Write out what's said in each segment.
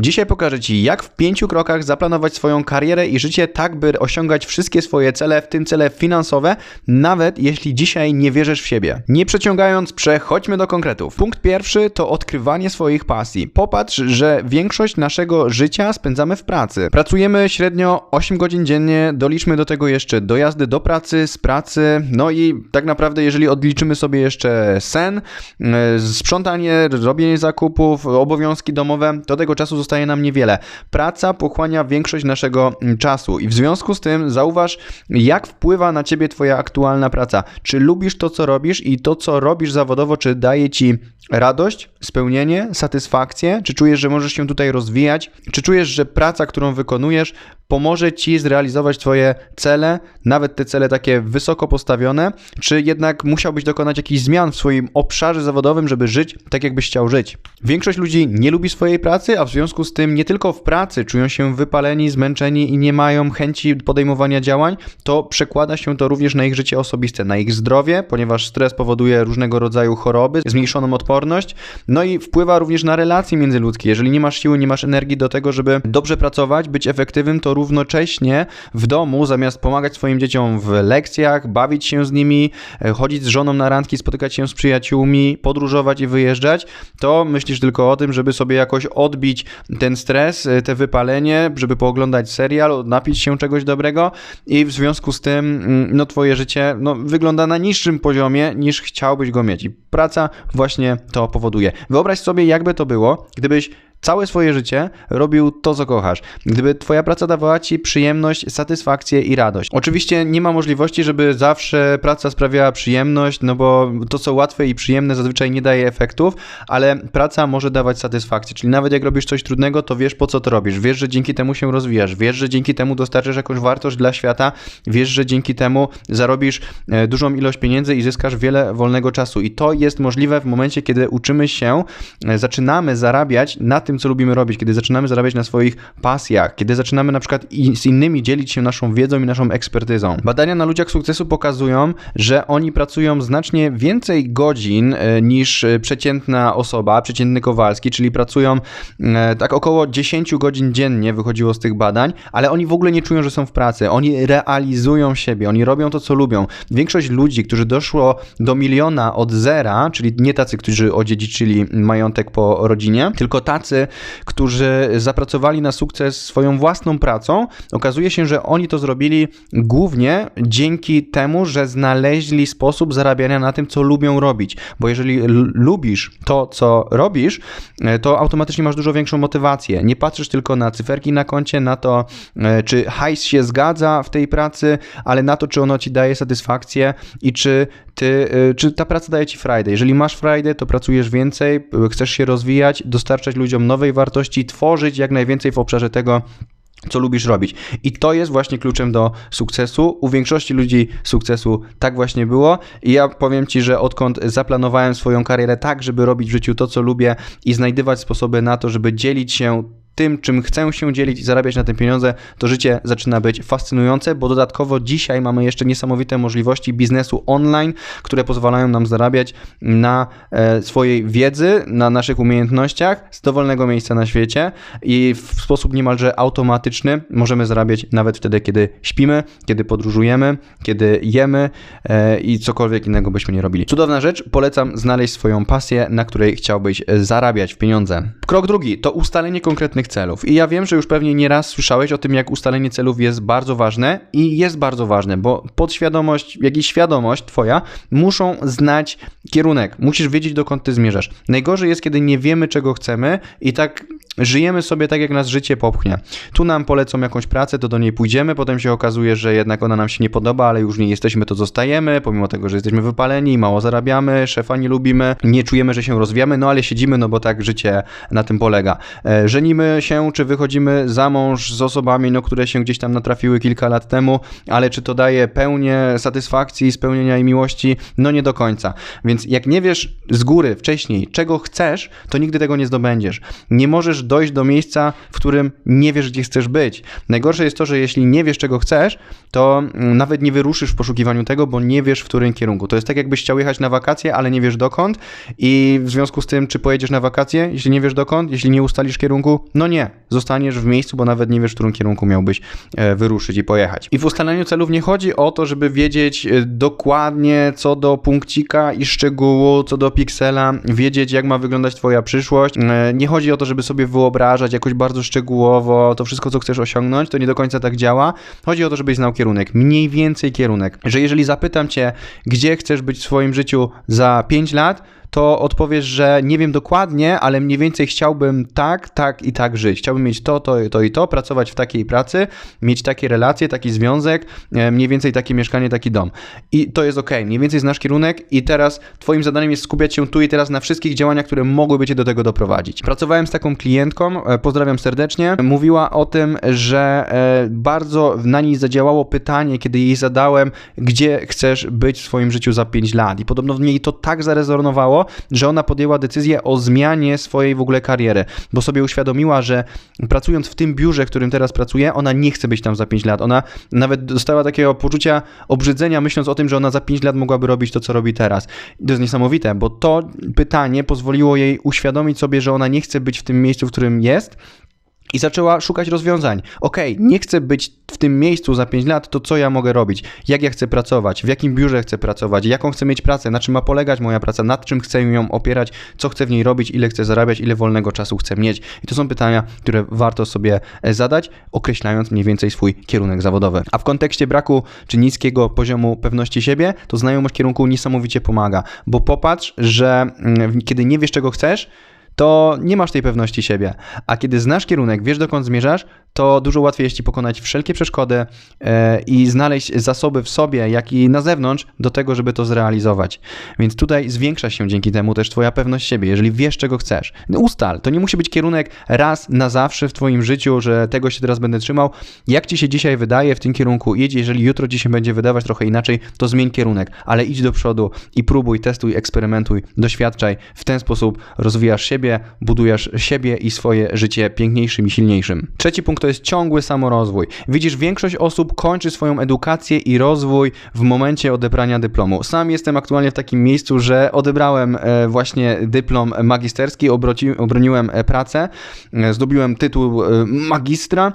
Dzisiaj pokażę Ci, jak w pięciu krokach zaplanować swoją karierę i życie tak, by osiągać wszystkie swoje cele, w tym cele finansowe, nawet jeśli dzisiaj nie wierzysz w siebie. Nie przeciągając, przechodźmy do konkretów. Punkt pierwszy to odkrywanie swoich pasji. Popatrz, że większość naszego życia spędzamy w pracy. Pracujemy średnio 8 godzin dziennie, doliczmy do tego jeszcze dojazdy do pracy, z pracy, no i tak naprawdę, jeżeli odliczymy sobie jeszcze sen, e, sprzątanie, robienie zakupów, obowiązki domowe, to tego czasu nam niewiele. Praca pochłania większość naszego mm, czasu i w związku z tym zauważ, jak wpływa na ciebie twoja aktualna praca. Czy lubisz to, co robisz i to, co robisz zawodowo, czy daje ci radość, spełnienie, satysfakcję? Czy czujesz, że możesz się tutaj rozwijać? Czy czujesz, że praca, którą wykonujesz, pomoże ci zrealizować Twoje cele, nawet te cele takie wysoko postawione, czy jednak musiałbyś dokonać jakichś zmian w swoim obszarze zawodowym, żeby żyć tak, jakbyś chciał żyć? Większość ludzi nie lubi swojej pracy, a w związku z tym nie tylko w pracy czują się wypaleni, zmęczeni i nie mają chęci podejmowania działań, to przekłada się to również na ich życie osobiste, na ich zdrowie, ponieważ stres powoduje różnego rodzaju choroby, zmniejszoną odporność, no i wpływa również na relacje międzyludzkie. Jeżeli nie masz siły, nie masz energii do tego, żeby dobrze pracować, być efektywnym, to równocześnie w domu, zamiast pomagać swoim dzieciom w lekcjach, bawić się z nimi, e, chodzić z żoną na randki, spotykać się z przyjaciółmi, podróżować i wyjeżdżać, to myślisz tylko o tym, żeby sobie jakoś odbić ten stres, e, te wypalenie, żeby pooglądać serial, napić się czegoś dobrego i w związku z tym mm, no twoje życie no, wygląda na niższym poziomie niż chciałbyś go mieć. I praca właśnie to powoduje. Wyobraź sobie, jakby to było, gdybyś całe swoje życie robił to, co kochasz. Gdyby twoja praca dawała ci przyjemność, satysfakcję i radość. Oczywiście nie ma możliwości, żeby zawsze praca sprawiała przyjemność, no bo to, co łatwe i przyjemne zazwyczaj nie daje efektów, ale praca może dawać satysfakcję. Czyli nawet jak robisz coś trudnego, to wiesz po co to robisz. Wiesz, że dzięki temu się rozwijasz. Wiesz, że dzięki temu dostarczysz jakąś wartość dla świata. Wiesz, że dzięki temu zarobisz e, dużą ilość pieniędzy i zyskasz wiele wolnego czasu. I to jest możliwe w momencie, kiedy uczymy się, e, zaczynamy zarabiać na tym, co lubimy robić, kiedy zaczynamy zarabiać na swoich pasjach, kiedy zaczynamy na przykład z innymi dzielić się naszą wiedzą i naszą ekspertyzą. Badania na ludziach sukcesu pokazują, że oni pracują znacznie więcej godzin e, niż e, przeciętna osoba, przeciętny Kowalski, czyli pracują e, tak około 10 godzin dziennie wychodziło z tych badań, ale oni w ogóle nie czują, że są w pracy. Oni realizują siebie, oni robią to, co lubią. Większość ludzi, którzy doszło do miliona od zera, czyli nie tacy, którzy odziedziczyli majątek po rodzinie, tylko tacy, którzy zapracowali na sukces swoją własną pracą, okazuje się, że oni to zrobili głównie dzięki temu, że znaleźli sposób zarabiania na tym, co lubią robić. Bo jeżeli lubisz to, co robisz, e, to automatycznie masz dużo większą motywację. Nie patrzysz tylko na cyferki na koncie, na to, e, czy hajs się zgadza w tej pracy, ale na to, czy ono ci daje satysfakcję i czy ty, e, czy ta praca daje ci frajdę. Jeżeli masz frajdę, to pracujesz więcej, chcesz się rozwijać, dostarczać ludziom nowej wartości, tworzyć jak najwięcej w obszarze tego, co lubisz robić. I to jest właśnie kluczem do sukcesu. U większości ludzi sukcesu tak właśnie było. I ja powiem Ci, że odkąd zaplanowałem swoją karierę tak, żeby robić w życiu to, co lubię i znajdywać sposoby na to, żeby dzielić się tym, czym chcę się dzielić i zarabiać na tym pieniądze, to życie zaczyna być fascynujące, bo dodatkowo dzisiaj mamy jeszcze niesamowite możliwości biznesu online, które pozwalają nam zarabiać na e, swojej wiedzy, na naszych umiejętnościach z dowolnego miejsca na świecie i w sposób niemalże automatyczny możemy zarabiać nawet wtedy, kiedy śpimy, kiedy podróżujemy, kiedy jemy e, i cokolwiek innego byśmy nie robili. Cudowna rzecz, polecam znaleźć swoją pasję, na której chciałbyś zarabiać pieniądze. Krok drugi to ustalenie konkretnych celów. I ja wiem, że już pewnie nieraz słyszałeś o tym, jak ustalenie celów jest bardzo ważne i jest bardzo ważne, bo podświadomość, jak i świadomość twoja muszą znać kierunek. Musisz wiedzieć, dokąd ty zmierzasz. Najgorzej jest, kiedy nie wiemy, czego chcemy i tak żyjemy sobie tak, jak nas życie popchnie. Tu nam polecą jakąś pracę, to do niej pójdziemy, potem się okazuje, że jednak ona nam się nie podoba, ale już nie jesteśmy, to zostajemy, pomimo tego, że jesteśmy wypaleni, mało zarabiamy, szefa nie lubimy, nie czujemy, że się rozwijamy, no ale siedzimy, no bo tak życie na tym polega. E, żenimy się, czy wychodzimy za mąż z osobami, no, które się gdzieś tam natrafiły kilka lat temu, ale czy to daje pełnię satysfakcji, spełnienia i miłości? No nie do końca. Więc jak nie wiesz z góry wcześniej, czego chcesz, to nigdy tego nie zdobędziesz. Nie możesz dojść do miejsca, w którym nie wiesz, gdzie chcesz być. Najgorsze jest to, że jeśli nie wiesz, czego chcesz, to mm, nawet nie wyruszysz w poszukiwaniu tego, bo nie wiesz, w którym kierunku. To jest tak, jakbyś chciał jechać na wakacje, ale nie wiesz dokąd i w związku z tym, czy pojedziesz na wakacje, jeśli nie wiesz dokąd, jeśli nie ustalisz kierunku, no nie, zostaniesz w miejscu, bo nawet nie wiesz, w którym kierunku miałbyś e, wyruszyć i pojechać. I w ustalaniu celów nie chodzi o to, żeby wiedzieć e, dokładnie co do punkcika i szczegółu, co do piksela, wiedzieć jak ma wyglądać twoja przyszłość. E, nie chodzi o to, żeby sobie wyobrażać jakoś bardzo szczegółowo to wszystko, co chcesz osiągnąć, to nie do końca tak działa. Chodzi o to, żebyś znał kierunek, mniej więcej kierunek. Że jeżeli zapytam cię, gdzie chcesz być w swoim życiu za 5 lat, to odpowiesz, że nie wiem dokładnie, ale mniej więcej chciałbym tak, tak i tak żyć. Chciałbym mieć to, to, to i to, pracować w takiej pracy, mieć takie relacje, taki związek, e, mniej więcej takie mieszkanie, taki dom. I to jest ok, mniej więcej znasz kierunek i teraz twoim zadaniem jest skupiać się tu i teraz na wszystkich działaniach, które mogłyby cię do tego doprowadzić. Pracowałem z taką klientką, e, pozdrawiam serdecznie, mówiła o tym, że e, bardzo na niej zadziałało pytanie, kiedy jej zadałem, gdzie chcesz być w swoim życiu za 5 lat. I podobno w niej to tak zarezonowało, że ona podjęła decyzję o zmianie swojej w ogóle kariery, bo sobie uświadomiła, że pracując w tym biurze, w którym teraz pracuje, ona nie chce być tam za 5 lat. Ona nawet dostała takiego poczucia obrzydzenia, myśląc o tym, że ona za 5 lat mogłaby robić to, co robi teraz. I to jest niesamowite, bo to pytanie pozwoliło jej uświadomić sobie, że ona nie chce być w tym miejscu, w którym jest, i zaczęła szukać rozwiązań. Okej, okay, nie chcę być w tym miejscu za 5 lat, to co ja mogę robić? Jak ja chcę pracować? W jakim biurze chcę pracować? Jaką chcę mieć pracę? Na czym ma polegać moja praca? Nad czym chcę ją opierać? Co chcę w niej robić? Ile chcę zarabiać? Ile wolnego czasu chcę mieć? I to są pytania, które warto sobie e, zadać, określając mniej więcej swój kierunek zawodowy. A w kontekście braku czy niskiego poziomu pewności siebie, to znajomość kierunku niesamowicie pomaga, bo popatrz, że mm, kiedy nie wiesz, czego chcesz, to nie masz tej pewności siebie. A kiedy znasz kierunek, wiesz dokąd zmierzasz, to dużo łatwiej jest ci pokonać wszelkie przeszkody e, i znaleźć zasoby w sobie, jak i na zewnątrz do tego, żeby to zrealizować. Więc tutaj zwiększa się dzięki temu też twoja pewność siebie, jeżeli wiesz, czego chcesz. Ustal, to nie musi być kierunek raz na zawsze w twoim życiu, że tego się teraz będę trzymał. Jak ci się dzisiaj wydaje, w tym kierunku idź, jeżeli jutro ci się będzie wydawać trochę inaczej, to zmień kierunek, ale idź do przodu i próbuj, testuj, eksperymentuj, doświadczaj. W ten sposób rozwijasz siebie, budujesz siebie i swoje życie piękniejszym i silniejszym. Trzeci punkt to jest ciągły samorozwój. Widzisz, większość osób kończy swoją edukację i rozwój w momencie odebrania dyplomu. Sam jestem aktualnie w takim miejscu, że odebrałem e, właśnie dyplom magisterski, obroci, obroniłem e, pracę, e, zdobiłem tytuł magistra,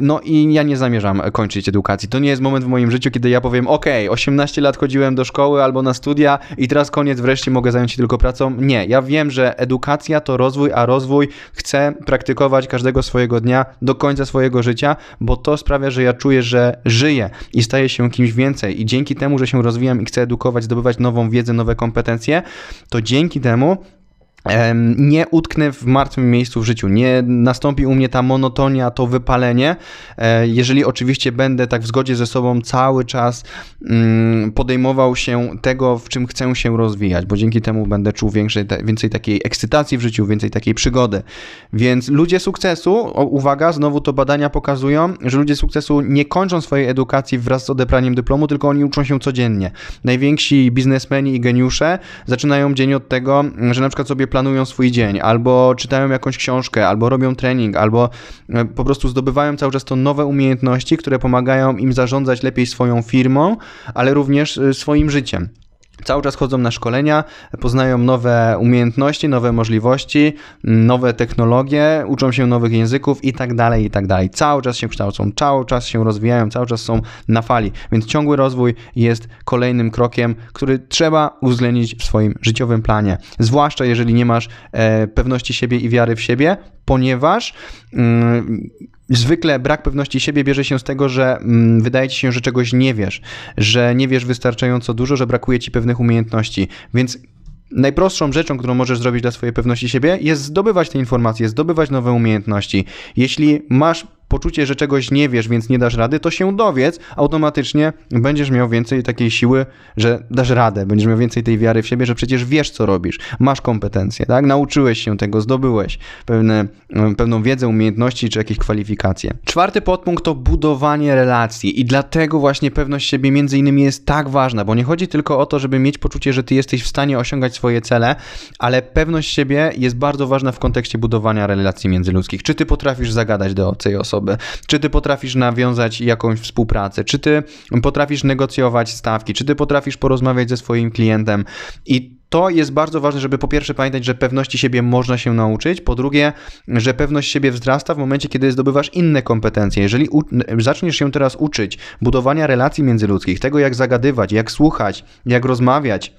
no i ja nie zamierzam kończyć edukacji. To nie jest moment w moim życiu, kiedy ja powiem, ok, 18 lat chodziłem do szkoły albo na studia i teraz koniec, wreszcie mogę zająć się tylko pracą. Nie, ja wiem, że edukacja to rozwój, a rozwój chcę praktykować każdego swojego dnia do końca końca swojego życia, bo to sprawia, że ja czuję, że żyję i staję się kimś więcej. I dzięki temu, że się rozwijam i chcę edukować, zdobywać nową wiedzę, nowe kompetencje, to dzięki temu nie utknę w martwym miejscu w życiu, nie nastąpi u mnie ta monotonia, to wypalenie, e, jeżeli oczywiście będę tak w zgodzie ze sobą cały czas mm, podejmował się tego, w czym chcę się rozwijać, bo dzięki temu będę czuł większej, więcej takiej ekscytacji w życiu, więcej takiej przygody. Więc ludzie sukcesu, uwaga, znowu to badania pokazują, że ludzie sukcesu nie kończą swojej edukacji wraz z odebraniem dyplomu, tylko oni uczą się codziennie. Najwięksi biznesmeni i geniusze zaczynają dzień od tego, że na przykład sobie planują swój dzień, albo czytają jakąś książkę, albo robią trening, albo e, po prostu zdobywają cały czas to nowe umiejętności, które pomagają im zarządzać lepiej swoją firmą, ale również e, swoim życiem. Cały czas chodzą na szkolenia, poznają nowe umiejętności, nowe możliwości, nowe technologie, uczą się nowych języków i tak dalej, i tak dalej. Cały czas się kształcą, cały czas się rozwijają, cały czas są na fali, więc ciągły rozwój jest kolejnym krokiem, który trzeba uwzględnić w swoim życiowym planie. Zwłaszcza jeżeli nie masz e, pewności siebie i wiary w siebie, ponieważ mm, zwykle brak pewności siebie bierze się z tego, że mm, wydaje ci się, że czegoś nie wiesz, że nie wiesz wystarczająco dużo, że brakuje ci pewnych umiejętności. Więc Najprostszą rzeczą, którą możesz zrobić dla swojej pewności siebie, jest zdobywać te informacje, zdobywać nowe umiejętności. Jeśli masz poczucie, że czegoś nie wiesz, więc nie dasz rady, to się dowiedz, automatycznie będziesz miał więcej takiej siły, że dasz radę, będziesz miał więcej tej wiary w siebie, że przecież wiesz, co robisz, masz kompetencje, tak? Nauczyłeś się tego, zdobyłeś pewne, pewną wiedzę, umiejętności czy jakieś kwalifikacje. Czwarty podpunkt to budowanie relacji i dlatego właśnie pewność siebie między innymi jest tak ważna, bo nie chodzi tylko o to, żeby mieć poczucie, że ty jesteś w stanie osiągać swoje cele, ale pewność siebie jest bardzo ważna w kontekście budowania relacji międzyludzkich. Czy ty potrafisz zagadać do obcej osoby? Czy ty potrafisz nawiązać jakąś współpracę? Czy ty potrafisz negocjować stawki? Czy ty potrafisz porozmawiać ze swoim klientem? I to jest bardzo ważne, żeby po pierwsze pamiętać, że pewności siebie można się nauczyć, po drugie, że pewność siebie wzrasta w momencie, kiedy zdobywasz inne kompetencje. Jeżeli zaczniesz się teraz uczyć budowania relacji międzyludzkich, tego jak zagadywać, jak słuchać, jak rozmawiać,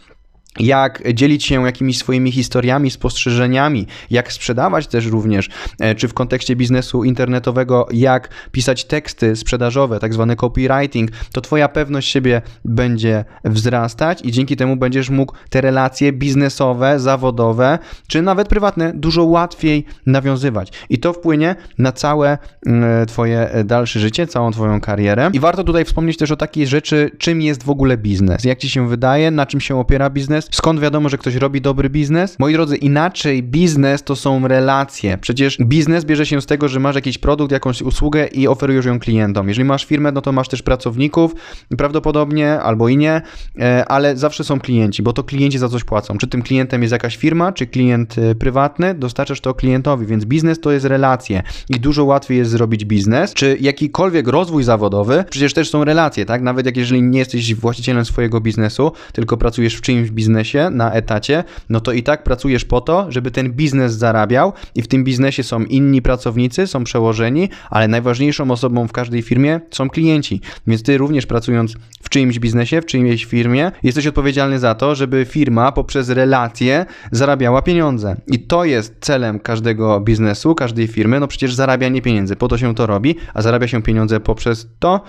jak dzielić się jakimiś swoimi historiami, spostrzeżeniami, jak sprzedawać też również, e, czy w kontekście biznesu internetowego, jak pisać teksty sprzedażowe, tak zwany copywriting, to Twoja pewność siebie będzie wzrastać i dzięki temu będziesz mógł te relacje biznesowe, zawodowe, czy nawet prywatne dużo łatwiej nawiązywać. I to wpłynie na całe mm, Twoje dalsze życie, całą Twoją karierę. I warto tutaj wspomnieć też o takiej rzeczy, czym jest w ogóle biznes, jak Ci się wydaje, na czym się opiera biznes, biznes? Skąd wiadomo, że ktoś robi dobry biznes? Moi drodzy, inaczej biznes to są relacje. Przecież biznes bierze się z tego, że masz jakiś produkt, jakąś usługę i oferujesz ją klientom. Jeżeli masz firmę, no to masz też pracowników, prawdopodobnie albo i nie, e, ale zawsze są klienci, bo to klienci za coś płacą. Czy tym klientem jest jakaś firma, czy klient e, prywatny, dostarczasz to klientowi, więc biznes to jest relacje i dużo łatwiej jest zrobić biznes, czy jakikolwiek rozwój zawodowy, przecież też są relacje, tak? Nawet jak jeżeli nie jesteś właścicielem swojego biznesu, tylko pracujesz w czyimś biznesie, biznesie, na etacie, no to i tak pracujesz po to, żeby ten biznes zarabiał i w tym biznesie są inni pracownicy, są przełożeni, ale najważniejszą osobą w każdej firmie są klienci. Więc ty również pracując w czyimś biznesie, w czyjejś firmie, jesteś odpowiedzialny za to, żeby firma poprzez relacje zarabiała pieniądze. I to jest celem każdego biznesu, każdej firmy, no przecież zarabianie pieniędzy, po to się to robi, a zarabia się pieniądze poprzez to,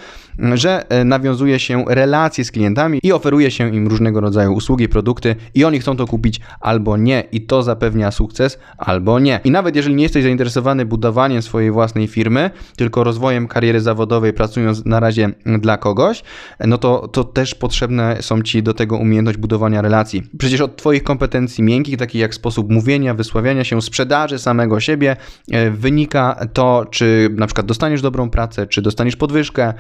że e, nawiązuje się relacje z klientami i oferuje się im różnego rodzaju usługi, produkty, produkty i oni chcą to kupić albo nie i to zapewnia sukces albo nie. I nawet jeżeli nie jesteś zainteresowany budowaniem swojej własnej firmy, tylko rozwojem kariery zawodowej, pracując na razie dla kogoś, no to, to też potrzebne są ci do tego umiejętność budowania relacji. Przecież od twoich kompetencji miękkich, takich jak sposób mówienia, wysławiania się, sprzedaży samego siebie, e, wynika to, czy na przykład dostaniesz dobrą pracę, czy dostaniesz podwyżkę,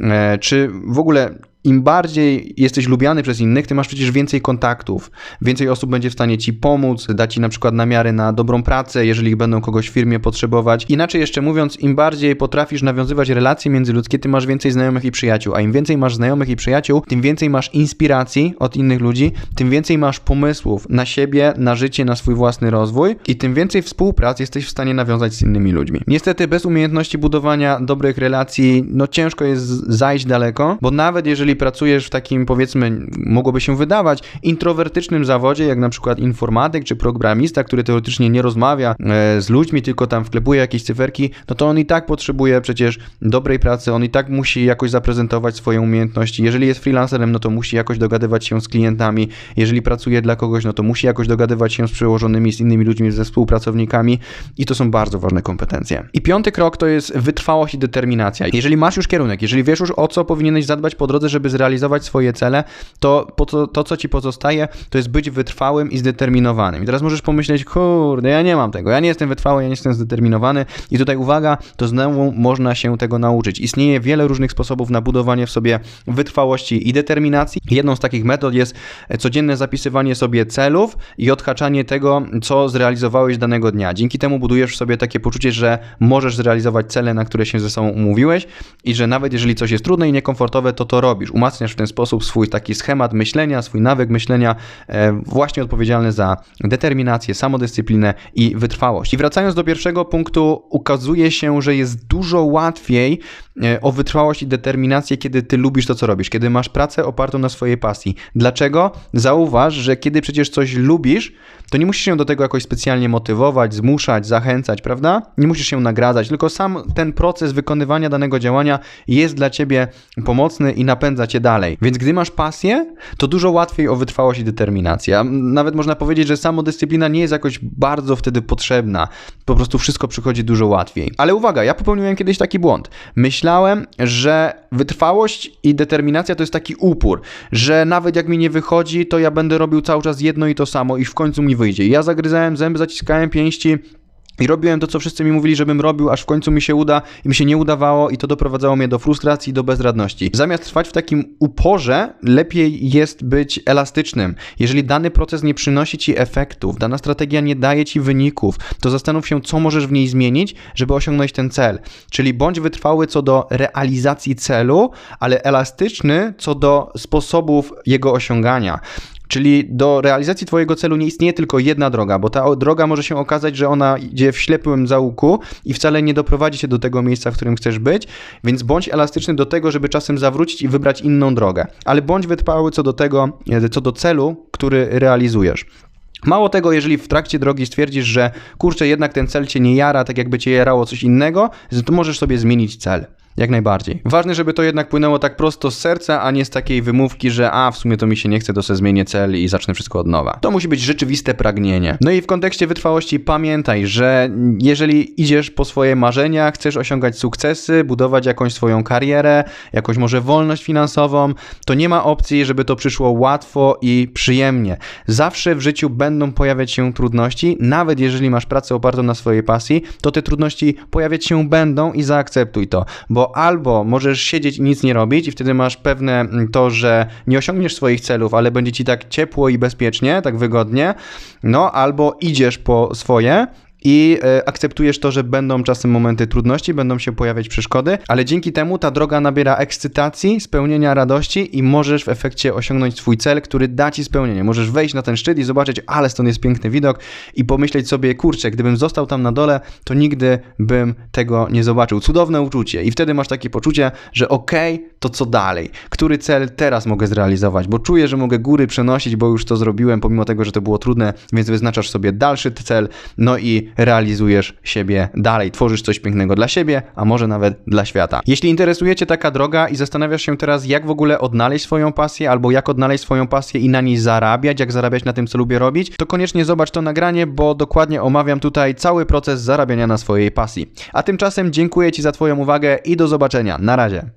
e, czy w ogóle im bardziej jesteś lubiany przez innych, tym masz przecież więcej kontaktów. Więcej osób będzie w stanie ci pomóc, dać ci na przykład namiary na dobrą pracę, jeżeli będą kogoś w firmie potrzebować. Inaczej jeszcze mówiąc, im bardziej potrafisz nawiązywać relacje międzyludzkie, tym masz więcej znajomych i przyjaciół. A im więcej masz znajomych i przyjaciół, tym więcej masz inspiracji od innych ludzi, tym więcej masz pomysłów na siebie, na życie, na swój własny rozwój i tym więcej współprac jesteś w stanie nawiązać z innymi ludźmi. Niestety bez umiejętności budowania dobrych relacji, no ciężko jest zajść daleko, bo nawet jeżeli pracujesz w takim, powiedzmy, mogłoby się wydawać, introwertycznym zawodzie, jak na przykład informatyk czy programista, który teoretycznie nie rozmawia e, z ludźmi, tylko tam wklepuje jakieś cyferki, no to on i tak potrzebuje przecież dobrej pracy, on i tak musi jakoś zaprezentować swoje umiejętności. Jeżeli jest freelancerem, no to musi jakoś dogadywać się z klientami. Jeżeli pracuje dla kogoś, no to musi jakoś dogadywać się z przełożonymi, z innymi ludźmi, ze współpracownikami i to są bardzo ważne kompetencje. I piąty krok to jest wytrwałość i determinacja. Jeżeli masz już kierunek, jeżeli wiesz już o co powinieneś zadbać po drodze, żeby żeby zrealizować swoje cele, to to, to, co ci pozostaje, to jest być wytrwałym i zdeterminowanym. I teraz możesz pomyśleć, kurde, ja nie mam tego, ja nie jestem wytrwały, ja nie jestem zdeterminowany. I tutaj uwaga, to znowu można się tego nauczyć. Istnieje wiele różnych sposobów na budowanie w sobie wytrwałości i determinacji. Jedną z takich metod jest codzienne zapisywanie sobie celów i odhaczanie tego, co zrealizowałeś danego dnia. Dzięki temu budujesz w sobie takie poczucie, że możesz zrealizować cele, na które się ze sobą umówiłeś i że nawet jeżeli coś jest trudne i niekomfortowe, to to robisz umacniasz w ten sposób swój taki schemat myślenia, swój nawyk myślenia, e, właśnie odpowiedzialny za determinację, samodyscyplinę i wytrwałość. I wracając do pierwszego punktu, ukazuje się, że jest dużo łatwiej e, o wytrwałość i determinację, kiedy ty lubisz to, co robisz, kiedy masz pracę opartą na swojej pasji. Dlaczego? Zauważ, że kiedy przecież coś lubisz, to nie musisz się do tego jakoś specjalnie motywować, zmuszać, zachęcać, prawda? Nie musisz się nagradzać, tylko sam ten proces wykonywania danego działania jest dla ciebie pomocny i napędza cię dalej. Więc gdy masz pasję, to dużo łatwiej o wytrwałość i determinację. Nawet można powiedzieć, że samodyscyplina nie jest jakoś bardzo wtedy potrzebna. Po prostu wszystko przychodzi dużo łatwiej. Ale uwaga, ja popełniłem kiedyś taki błąd. Myślałem, że wytrwałość i determinacja to jest taki upór, że nawet jak mi nie wychodzi, to ja będę robił cały czas jedno i to samo i w końcu mi wyjdzie. Ja zagryzałem zęby, zaciskałem pięści. I robiłem to, co wszyscy mi mówili, żebym robił, aż w końcu mi się uda i mi się nie udawało, i to doprowadzało mnie do frustracji, do bezradności. Zamiast trwać w takim uporze, lepiej jest być elastycznym. Jeżeli dany proces nie przynosi ci efektów, dana strategia nie daje ci wyników, to zastanów się, co możesz w niej zmienić, żeby osiągnąć ten cel. Czyli bądź wytrwały co do realizacji celu, ale elastyczny co do sposobów jego osiągania. Czyli do realizacji Twojego celu nie istnieje tylko jedna droga, bo ta droga może się okazać, że ona idzie w ślepym zaułku i wcale nie doprowadzi cię do tego miejsca, w którym chcesz być, więc bądź elastyczny do tego, żeby czasem zawrócić i wybrać inną drogę. Ale bądź wytrwały co do tego, co do celu, który realizujesz. Mało tego, jeżeli w trakcie drogi stwierdzisz, że kurczę, jednak ten cel cię nie jara, tak jakby cię jarało coś innego, to możesz sobie zmienić cel. Jak najbardziej. Ważne, żeby to jednak płynęło tak prosto z serca, a nie z takiej wymówki, że a w sumie to mi się nie chce, to sobie zmienię cel i zacznę wszystko od nowa. To musi być rzeczywiste pragnienie. No i w kontekście wytrwałości pamiętaj, że jeżeli idziesz po swoje marzenia, chcesz osiągać sukcesy, budować jakąś swoją karierę, jakąś może wolność finansową, to nie ma opcji, żeby to przyszło łatwo i przyjemnie. Zawsze w życiu będą pojawiać się trudności, nawet jeżeli masz pracę opartą na swojej pasji, to te trudności pojawiać się będą i zaakceptuj to, bo albo możesz siedzieć i nic nie robić i wtedy masz pewne mm, to, że nie osiągniesz swoich celów, ale będzie ci tak ciepło i bezpiecznie, tak wygodnie, no albo idziesz po swoje i e, akceptujesz to, że będą czasem momenty trudności, będą się pojawiać przeszkody, ale dzięki temu ta droga nabiera ekscytacji, spełnienia radości i możesz w efekcie osiągnąć swój cel, który da ci spełnienie. Możesz wejść na ten szczyt i zobaczyć, ale stąd jest piękny widok i pomyśleć sobie, kurczę, gdybym został tam na dole, to nigdy bym tego nie zobaczył. Cudowne uczucie i wtedy masz takie poczucie, że okej, okay, to co dalej? Który cel teraz mogę zrealizować? Bo czuję, że mogę góry przenosić, bo już to zrobiłem, pomimo tego, że to było trudne, więc wyznaczasz sobie dalszy cel, no i realizujesz siebie dalej, tworzysz coś pięknego dla siebie, a może nawet dla świata. Jeśli interesuje Cię taka droga i zastanawiasz się teraz, jak w ogóle odnaleźć swoją pasję, albo jak odnaleźć swoją pasję i na niej zarabiać, jak zarabiać na tym, co lubię robić, to koniecznie zobacz to nagranie, bo dokładnie omawiam tutaj cały proces zarabiania na swojej pasji. A tymczasem dziękuję Ci za Twoją uwagę i do zobaczenia. Na razie.